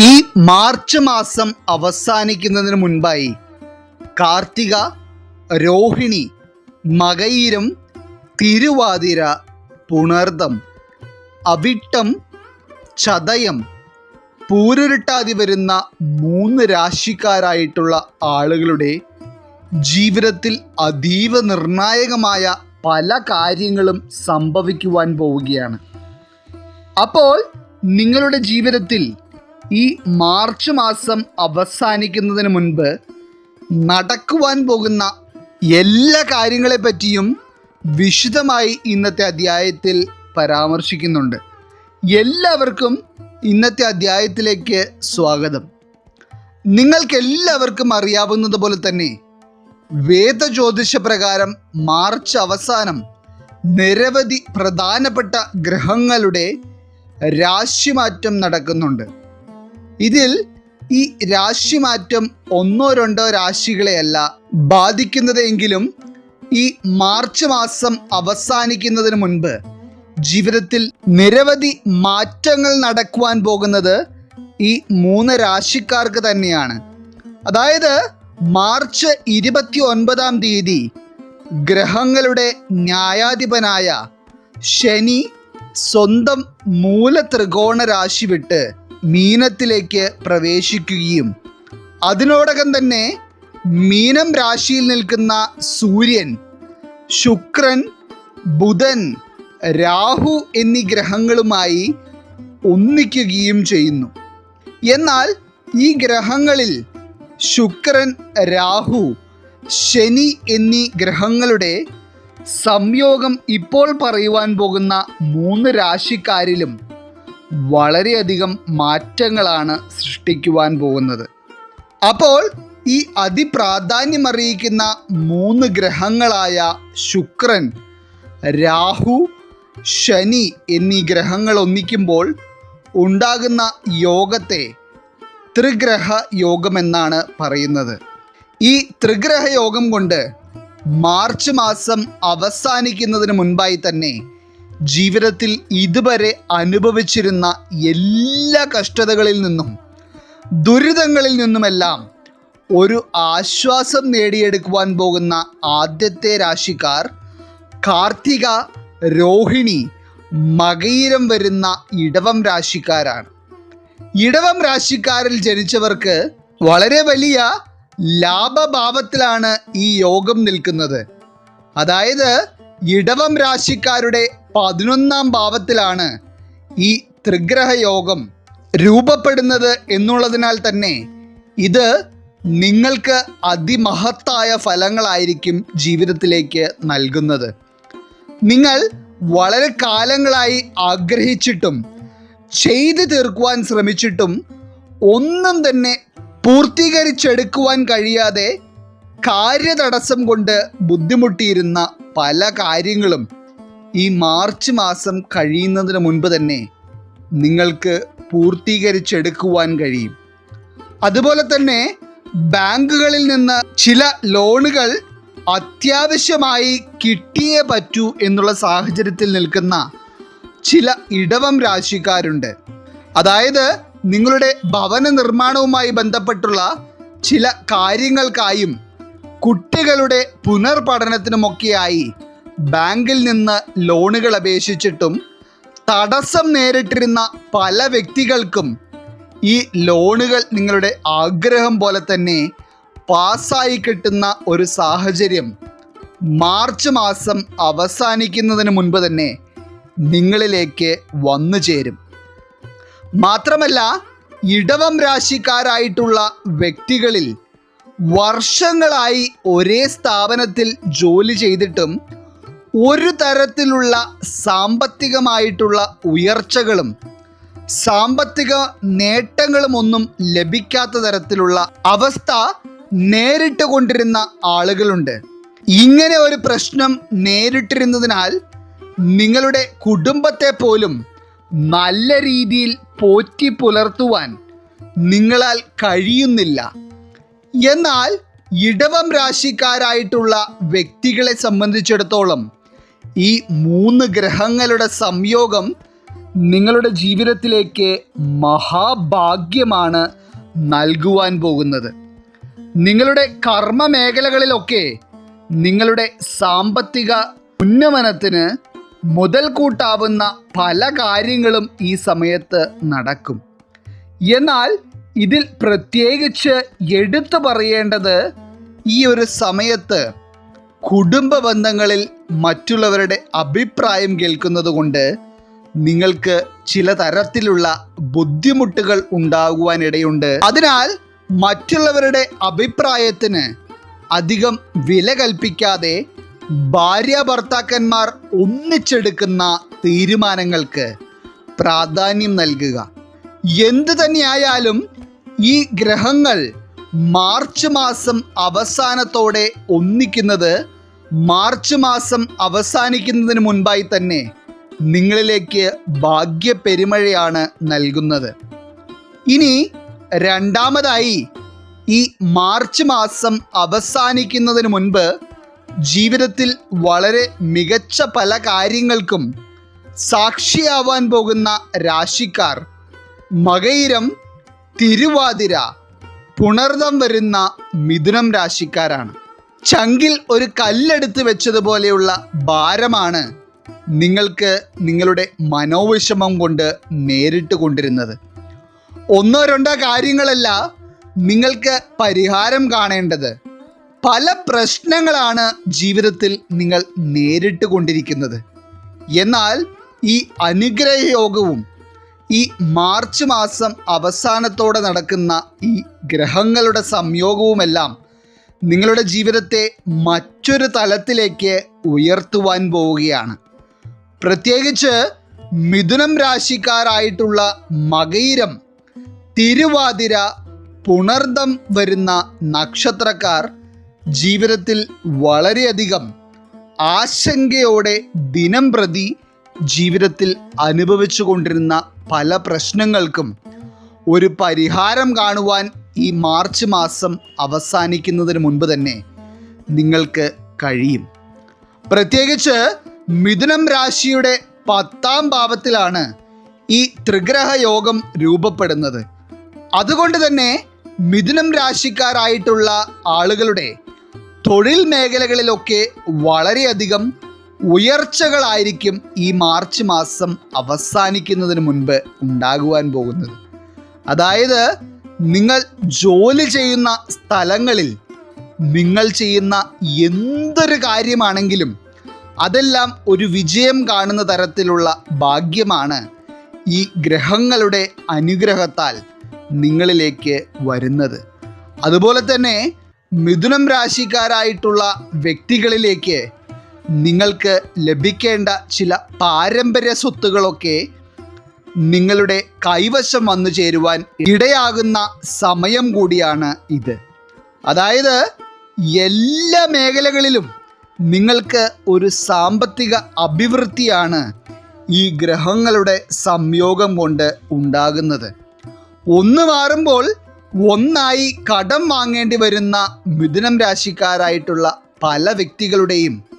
ഈ മാർച്ച് മാസം അവസാനിക്കുന്നതിന് മുൻപായി കാർത്തിക രോഹിണി മകയിരം തിരുവാതിര പുണർദം അവിട്ടം ചതയം പൂരുരുട്ടാതി വരുന്ന മൂന്ന് രാശിക്കാരായിട്ടുള്ള ആളുകളുടെ ജീവിതത്തിൽ അതീവ നിർണായകമായ പല കാര്യങ്ങളും സംഭവിക്കുവാൻ പോവുകയാണ്. അപ്പോൾ നിങ്ങളുടെ ജീവിതത്തിൽ ഈ മാർച്ച് മാസം അവസാനിക്കുന്നതിന് മുൻപ് നടക്കുവാൻ പോകുന്ന എല്ലാ കാര്യങ്ങളെപ്പറ്റിയും വിശദമായി ഇന്നത്തെ അധ്യായത്തിൽ പരാമർശിക്കുന്നുണ്ട്. എല്ലാവർക്കും ഇന്നത്തെ അധ്യായത്തിലേക്ക് സ്വാഗതം. നിങ്ങൾക്കെല്ലാവർക്കും അറിയാവുന്നത് പോലെ തന്നെ വേദജ്യോതിഷ പ്രകാരം മാർച്ച് അവസാനം നിരവധി പ്രധാനപ്പെട്ട ഗ്രഹങ്ങളുടെ രാശിമാറ്റം നടക്കുന്നുണ്ട്. ഇതിൽ ഈ രാശിമാറ്റം ഒന്നോ രണ്ടോ രാശികളെയല്ല ബാധിക്കുന്നതെങ്കിലും ഈ മാർച്ച് മാസം അവസാനിക്കുന്നതിന് മുൻപ് ജീവിതത്തിൽ നിരവധി മാറ്റങ്ങൾ നടക്കുവാൻ പോകുന്നത് ഈ മൂന്ന് രാശിക്കാർക്ക് തന്നെയാണ്. അതായത് മാർച്ച് ഇരുപത്തി ഒൻപതാം തീയതി ഗ്രഹങ്ങളുടെ ന്യായാധിപനായ ശനി സ്വന്തം മൂല ത്രികോണ രാശി വിട്ട് മീനത്തിലേക്ക് പ്രവേശിക്കുകയും അതിനോടകം തന്നെ മീനം രാശിയിൽ നിൽക്കുന്ന സൂര്യൻ ശുക്രൻ ബുധൻ രാഹു എന്നീ ഗ്രഹങ്ങളുമായി ഒന്നിക്കുകയും ചെയ്യുന്നു. എന്നാൽ ഈ ഗ്രഹങ്ങളിൽ ശുക്രൻ രാഹു ശനി എന്നീ ഗ്രഹങ്ങളുടെ സംയോഗം ഇപ്പോൾ പറയുവാൻ പോകുന്ന മൂന്ന് രാശിക്കാരിലും വളരെയധികം മാറ്റങ്ങളാണ് സൃഷ്ടിക്കുവാൻ പോകുന്നത്. അപ്പോൾ ഈ അതിപ്രാധാന്യമറിയിക്കുന്ന മൂന്ന് ഗ്രഹങ്ങളായ ശുക്രൻ രാഹു ശനി എന്നീ ഗ്രഹങ്ങൾ ഒന്നിക്കുമ്പോൾ ഉണ്ടാകുന്ന യോഗത്തെ ത്രിഗ്രഹ യോഗമെന്നാണ് പറയുന്നത്. ഈ ത്രിഗ്രഹ യോഗം കൊണ്ട് മാർച്ച് മാസം അവസാനിക്കുന്നതിന് മുൻപായി തന്നെ ജീവിതത്തിൽ ഇതുവരെ അനുഭവിച്ചിരുന്ന എല്ലാ കഷ്ടതകളിൽ നിന്നും ദുരിതങ്ങളിൽ നിന്നുമെല്ലാം ഒരു ആശ്വാസം നേടിയെടുക്കുവാൻ പോകുന്ന ആദ്യത്തെ രാശിക്കാർ കാർത്തിക രോഹിണി മകയിരം വരുന്ന ഇടവം രാശിക്കാരാണ്. ഇടവം രാശിക്കാരിൽ ജനിച്ചവർക്ക് വളരെ വലിയ ലാഭഭാവത്തിലാണ് ഈ യോഗം നിൽക്കുന്നത്. അതായത് ഇടവം രാശിക്കാരുടെ പതിനൊന്നാം ഭാവത്തിലാണ് ഈ ത്രിഗ്രഹ യോഗം രൂപപ്പെടുന്നത് എന്നുള്ളതിനാൽ തന്നെ ഇത് നിങ്ങൾക്ക് അതിമഹത്തായ ഫലങ്ങളായിരിക്കും ജീവിതത്തിലേക്ക് നൽകുന്നത്. നിങ്ങൾ വളരെ കാലങ്ങളായി ആഗ്രഹിച്ചിട്ടും ചെയ്തു തീർക്കുവാൻ ശ്രമിച്ചിട്ടും ഒന്നും തന്നെ പൂർത്തീകരിച്ചെടുക്കുവാൻ കഴിയാതെ കാര്യതടസ്സം കൊണ്ട് ബുദ്ധിമുട്ടിയിരുന്ന പല കാര്യങ്ങളും ഈ മാർച്ച് മാസം കഴിയുന്നതിന് മുൻപ് തന്നെ നിങ്ങൾക്ക് പൂർത്തീകരിച്ചെടുക്കുവാൻ കഴിയും. അതുപോലെ തന്നെ ബാങ്കുകളിൽ നിന്ന് ചില ലോണുകൾ അത്യാവശ്യമായി കിട്ടിയേ പറ്റൂ എന്നുള്ള സാഹചര്യത്തിൽ നിൽക്കുന്ന ചില ഇടവം രാശിക്കാരുണ്ട്. അതായത് നിങ്ങളുടെ ഭവന നിർമ്മാണവുമായി ബന്ധപ്പെട്ടുള്ള ചില കാര്യങ്ങൾക്കായും കുട്ടികളുടെ പുനർപഠനത്തിനുമൊക്കെയായി ബാങ്കിൽ നിന്ന് ലോണുകൾ അപേക്ഷിച്ചിട്ടും തടസ്സം നേരിട്ടിരുന്ന പല വ്യക്തികൾക്കും ഈ ലോണുകൾ നിങ്ങളുടെ ആഗ്രഹം പോലെ തന്നെ പാസ്സായി കിട്ടുന്ന ഒരു സാഹചര്യം മാർച്ച് മാസം അവസാനിക്കുന്നതിന് മുൻപ് തന്നെ നിങ്ങളിലേക്ക് വന്നു ചേരും. മാത്രമല്ല ഇടവം രാശിക്കാരായിട്ടുള്ള വ്യക്തികളിൽ വർഷങ്ങളായി ഒരേ സ്ഥാപനത്തിൽ ജോലി ചെയ്തിട്ടും ഒരു തരത്തിലുള്ള സാമ്പത്തികമായിട്ടുള്ള ഉയർച്ചകളും സാമ്പത്തിക നേട്ടങ്ങളുമൊന്നും ലഭിക്കാത്ത തരത്തിലുള്ള അവസ്ഥ നേരിട്ട് കൊണ്ടിരുന്ന ആളുകളുണ്ട്. ഇങ്ങനെ ഒരു പ്രശ്നം നേരിട്ടിരുന്നതിനാൽ നിങ്ങളുടെ കുടുംബത്തെ പോലും നല്ല രീതിയിൽ പോറ്റി പുലർത്തുവാൻ നിങ്ങളാൽ കഴിയുന്നില്ല. എന്നാൽ ഇടവം രാശിക്കാരായിട്ടുള്ള വ്യക്തികളെ സംബന്ധിച്ചിടത്തോളം ഈ മൂന്ന് ഗ്രഹങ്ങളുടെ സംയോഗം നിങ്ങളുടെ ജീവിതത്തിലേക്ക് മഹാഭാഗ്യമാണ് നൽകുവാൻ പോകുന്നത്. നിങ്ങളുടെ കർമ്മ മേഖലകളിലൊക്കെ നിങ്ങളുടെ സാമ്പത്തിക ഉന്നമനത്തിന് മുതൽ കൂട്ടാവുന്ന പല കാര്യങ്ങളും ഈ സമയത്ത് നടക്കും. എന്നാൽ ഇതിൽ പ്രത്യേകിച്ച് എടുത്തു പറയേണ്ടത് ഈ ഒരു സമയത്ത് കുടുംബ ബന്ധങ്ങളിൽ മറ്റുള്ളവരുടെ അഭിപ്രായം കേൾക്കുന്നത് കൊണ്ട് നിങ്ങൾക്ക് ചില തരത്തിലുള്ള ബുദ്ധിമുട്ടുകൾ ഉണ്ടാകുവാനിടയുണ്ട്. അതിനാൽ മറ്റുള്ളവരുടെ അഭിപ്രായത്തിന് അധികം വില കൽപ്പിക്കാതെ ഭാര്യ ഭർത്താക്കന്മാർ ഒന്നിച്ചെടുക്കുന്ന തീരുമാനങ്ങൾക്ക് പ്രാധാന്യം നൽകുക. എന്തു തന്നെയായാലും ഈ ഗ്രഹങ്ങൾ മാർച്ച് മാസം അവസാനത്തോടെ ഒന്നിക്കുന്നത് മാർച്ച് മാസം അവസാനിക്കുന്നതിന് മുൻപായി തന്നെ നിങ്ങളിലേക്ക് ഭാഗ്യപെരുമഴയാണ് നൽകുന്നത്. ഇനി രണ്ടാമതായി ഈ മാർച്ച് മാസം അവസാനിക്കുന്നതിന് മുൻപ് ജീവിതത്തിൽ വളരെ മികച്ച പല കാര്യങ്ങൾക്കും സാക്ഷിയാവാൻ പോകുന്ന രാശിക്കാർ മകയിരം തിരുവാതിര പുണർദം വരുന്ന മിഥുനം രാശിക്കാരാണ്. ചങ്കിൽ ഒരു കല്ലെടുത്ത് വെച്ചതുപോലെയുള്ള ഭാരമാണ് നിങ്ങൾക്ക് നിങ്ങളുടെ മനോവിഷമം കൊണ്ട് നേരിട്ട് കൊണ്ടിരുന്നത്. ഒന്നോ രണ്ടോ കാര്യങ്ങളല്ല നിങ്ങൾക്ക് പരിഹാരം കാണേണ്ടത്. പല പ്രശ്നങ്ങളാണ് ജീവിതത്തിൽ നിങ്ങൾ നേരിട്ട് കൊണ്ടിരിക്കുന്നത്. എന്നാൽ ഈ അനുഗ്രഹ യോഗവും ഈ മാർച്ച് മാസം അവസാനത്തോടെ നടക്കുന്ന ഈ ഗ്രഹങ്ങളുടെ സംയോഗവുമെല്ലാം നിങ്ങളുടെ ജീവിതത്തെ മറ്റൊരു തലത്തിലേക്ക് ഉയർത്തുവാൻ പോവുകയാണ്. പ്രത്യേകിച്ച് മിഥുനം രാശിക്കാരായിട്ടുള്ള മകയിരം തിരുവാതിര പുണർദം വരുന്ന നക്ഷത്രക്കാർ ജീവിതത്തിൽ വളരെയധികം ആശങ്കയോടെ ദിനം പ്രതി ജീവിതത്തിൽ അനുഭവിച്ചു കൊണ്ടിരുന്ന പല പ്രശ്നങ്ങൾക്കും ഒരു പരിഹാരം കാണുവാൻ ഈ മാർച്ച് മാസം അവസാനിക്കുന്നതിന് മുൻപ് തന്നെ നിങ്ങൾക്ക് കഴിയും. പ്രത്യേകിച്ച് മിഥുനം രാശിയുടെ പത്താം ഭാവത്തിലാണ് ഈ ത്രിഗ്രഹ യോഗം രൂപപ്പെടുന്നത്. അതുകൊണ്ട് തന്നെ മിഥുനം രാശിക്കാരായിട്ടുള്ള ആളുകളുടെ തൊഴിൽ മേഖലകളിലൊക്കെ വളരെയധികം ഉയർച്ചകളായിരിക്കും ഈ മാർച്ച് മാസം അവസാനിക്കുന്നതിന് മുൻപ് ഉണ്ടാകുവാൻ പോകുന്നത്. അതായത് നിങ്ങൾ ജോലി ചെയ്യുന്ന സ്ഥലങ്ങളിൽ നിങ്ങൾ ചെയ്യുന്ന എന്തൊരു കാര്യമാണെങ്കിലും അതെല്ലാം ഒരു വിജയം കാണുന്ന തരത്തിലുള്ള ഭാഗ്യമാണ് ഈ ഗ്രഹങ്ങളുടെ അനുഗ്രഹത്താൽ നിങ്ങളിലേക്ക് വരുന്നത്. അതുപോലെ തന്നെ മിഥുനം രാശിക്കാരായിട്ടുള്ള വ്യക്തികളിലേക്ക് നിങ്ങൾക്ക് ലഭിക്കേണ്ട ചില പാരമ്പര്യ സ്വത്തുകളൊക്കെ നിങ്ങളുടെ കൈവശം വന്നു ചേരുവാൻ ഇടയാകുന്ന സമയം കൂടിയാണ് ഇത്. അതായത് എല്ലാ മേഖലകളിലും നിങ്ങൾക്ക് ഒരു സാമ്പത്തിക അഭിവൃദ്ധിയാണ് ഈ ഗ്രഹങ്ങളുടെ സംയോഗം കൊണ്ട് ഉണ്ടാകുന്നത്. ഒന്ന് മാറുമ്പോൾ ഒന്നായി കടം വാങ്ങേണ്ടി വരുന്ന മിഥുനം രാശിക്കാരായിട്ടുള്ള പല വ്യക്തികളുടെയും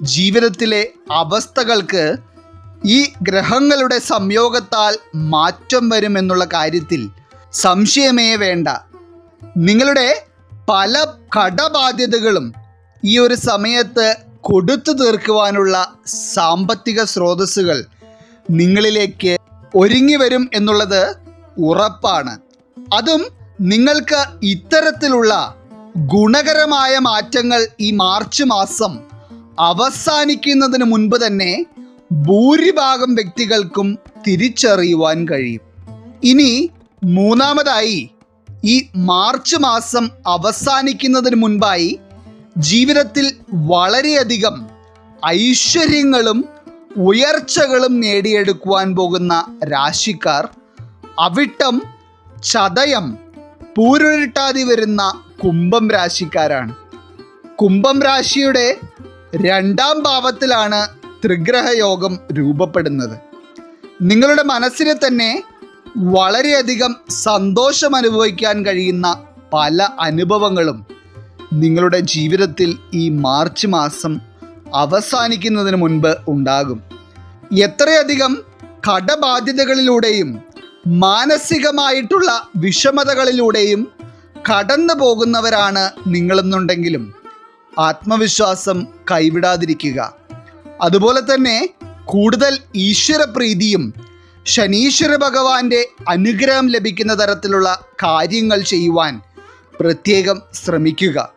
ജീവിതത്തിലെ അവസ്ഥകൾക്ക് ഈ ഗ്രഹങ്ങളുടെ സംയോഗത്താൽ മാറ്റം വരുമെന്നുള്ള കാര്യത്തിൽ സംശയമേ വേണ്ട. നിങ്ങളുടെ പല കടബാധ്യതകളും ഈ ഒരു സമയത്ത് കൊടുത്തു തീർക്കുവാനുള്ള സാമ്പത്തിക സ്രോതസ്സുകൾ നിങ്ങളിലേക്ക് ഒരുങ്ങി വരും എന്നുള്ളത് ഉറപ്പാണ്. അതും നിങ്ങൾക്ക് ഇത്തരത്തിലുള്ള ഗുണകരമായ മാറ്റങ്ങൾ ഈ മാർച്ച് മാസം അവസാനിക്കുന്നതിന് മുൻപ് തന്നെ ഭൂരിഭാഗം വ്യക്തികൾക്കും തിരിച്ചറിയുവാൻ കഴിയും. ഇനി മൂന്നാമതായി ഈ മാർച്ച് മാസം അവസാനിക്കുന്നതിന് മുൻപായി ജീവിതത്തിൽ വളരെയധികം ഐശ്വര്യങ്ങളും ഉയർച്ചകളും നേടിയെടുക്കുവാൻ പോകുന്ന രാശിക്കാർ അവിട്ടം ചതയം പൂരുരുട്ടാതി വരുന്ന കുംഭം രാശിക്കാരാണ്. കുംഭം രാശിയുടെ രണ്ടാം ഭാവത്തിലാണ് ത്രിഗ്രഹയോഗം രൂപപ്പെടുന്നത്. നിങ്ങളുടെ മനസ്സിനെ തന്നെ വളരെയധികം സന്തോഷം അനുഭവിക്കാൻ കഴിയുന്ന പല അനുഭവങ്ങളും നിങ്ങളുടെ ജീവിതത്തിൽ ഈ മാർച്ച് മാസം അവസാനിക്കുന്നതിന് മുൻപ് ഉണ്ടാകും. എത്രയധികം കടബാധ്യതകളിലൂടെയും മാനസികമായിട്ടുള്ള വിഷമതകളിലൂടെയും കടന്നു പോകുന്നവരാണ് നിങ്ങളെന്നുണ്ടെങ്കിലും ആത്മവിശ്വാസം കൈവിടാതിരിക്കുക. അതുപോലെ തന്നെ കൂടുതൽ ഈശ്വരപ്രീതിയും ശനീശ്വര ഭഗവാന്റെ അനുഗ്രഹം ലഭിക്കുന്ന തരത്തിലുള്ള കാര്യങ്ങൾ ചെയ്യുവാൻ പ്രത്യേകം ശ്രമിക്കുക.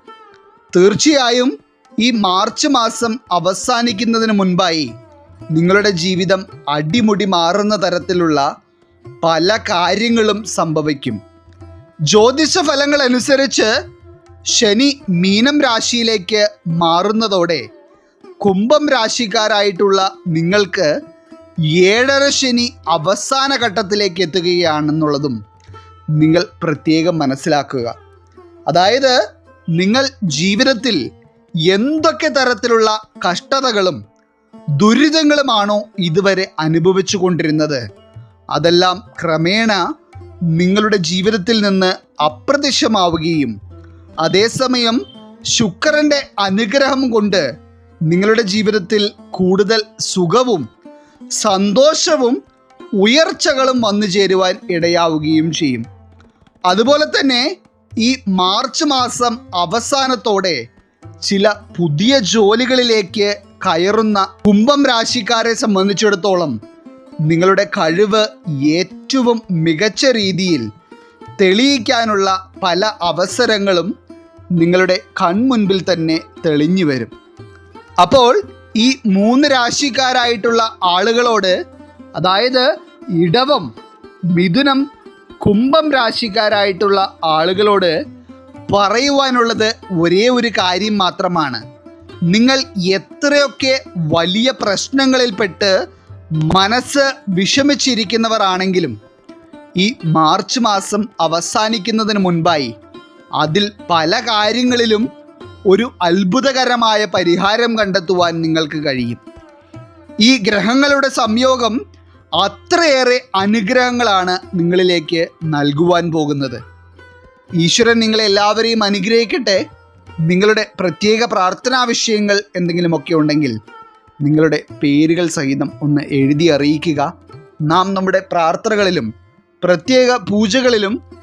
തീർച്ചയായും ഈ മാർച്ച് മാസം അവസാനിക്കുന്നതിന് മുൻപായി നിങ്ങളുടെ ജീവിതം അടിമുടി മാറുന്ന തരത്തിലുള്ള പല കാര്യങ്ങളും സംഭവിക്കും. ജ്യോതിഷ ഫലങ്ങൾ അനുസരിച്ച് ശനി മീനം രാശിയിലേക്ക് മാറുന്നതോടെ കുംഭം രാശിക്കാരായിട്ടുള്ള നിങ്ങൾക്ക് ഏഴര ശനി അവസാന ഘട്ടത്തിലേക്ക് എത്തുകയാണെന്നുള്ളതും നിങ്ങൾ പ്രത്യേകം മനസ്സിലാക്കുക. അതായത് നിങ്ങൾ ജീവിതത്തിൽ എന്തൊക്കെ തരത്തിലുള്ള കഷ്ടതകളും ദുരിതങ്ങളുമാണോ ഇതുവരെ അനുഭവിച്ചു കൊണ്ടിരുന്നത്? അതെല്ലാം ക്രമേണ നിങ്ങളുടെ ജീവിതത്തിൽ നിന്ന് അപ്രത്യക്ഷമാവുകയും അതേസമയം ശുക്രന്റെ അനുഗ്രഹം കൊണ്ട് നിങ്ങളുടെ ജീവിതത്തിൽ കൂടുതൽ സുഖവും സന്തോഷവും ഉയർച്ചകളും വന്നു ചേരുവാൻ ഇടയാവുകയും ചെയ്യും. അതുപോലെ തന്നെ ഈ മാർച്ച് മാസം അവസാനത്തോടെ ചില പുതിയ ജോലികളിലേക്ക് കയറുന്ന കുംഭം രാശിക്കാരെ സംബന്ധിച്ചിടത്തോളം നിങ്ങളുടെ കഴിവ് ഏറ്റവും മികച്ച രീതിയിൽ തെളിയിക്കാനുള്ള പല അവസരങ്ങളും നിങ്ങളുടെ കൺമുൻപിൽ തന്നെ തെളിഞ്ഞു വരും. അപ്പോൾ ഈ മൂന്ന് രാശിക്കാരായിട്ടുള്ള ആളുകളോട് അതായത് ഇടവം മിഥുനം കുംഭം രാശിക്കാരായിട്ടുള്ള ആളുകളോട് പറയുവാനുള്ളത് ഒരേ ഒരു കാര്യം മാത്രമാണ്. നിങ്ങൾ എത്രയൊക്കെ വലിയ പ്രശ്നങ്ങളിൽപ്പെട്ട് മനസ്സ് വിഷമിച്ചിരിക്കുന്നവരാണെങ്കിലും ഈ മാർച്ച് മാസം അവസാനിക്കുന്നതിന് മുൻപായി അതിൽ പല കാര്യങ്ങളിലും ഒരു അത്ഭുതകരമായ പരിഹാരം കണ്ടെത്തുവാൻ നിങ്ങൾക്ക് കഴിയും. ഈ ഗ്രഹങ്ങളുടെ സംയോഗം അത്രയേറെ അനുഗ്രഹങ്ങളാണ് നിങ്ങളിലേക്ക് നൽകുവാൻ പോകുന്നത്. ഈശ്വരൻ നിങ്ങളെ എല്ലാവരെയും അനുഗ്രഹിക്കട്ടെ. നിങ്ങളുടെ പ്രത്യേക പ്രാർത്ഥനാ വിഷയങ്ങൾ എന്തെങ്കിലുമൊക്കെ ഉണ്ടെങ്കിൽ നിങ്ങളുടെ പേരുകൾ സഹിതം ഒന്ന് എഴുതി അറിയിക്കുക. നാം നമ്മുടെ പ്രാർത്ഥനകളിലും പ്രത്യേക പൂജകളിലും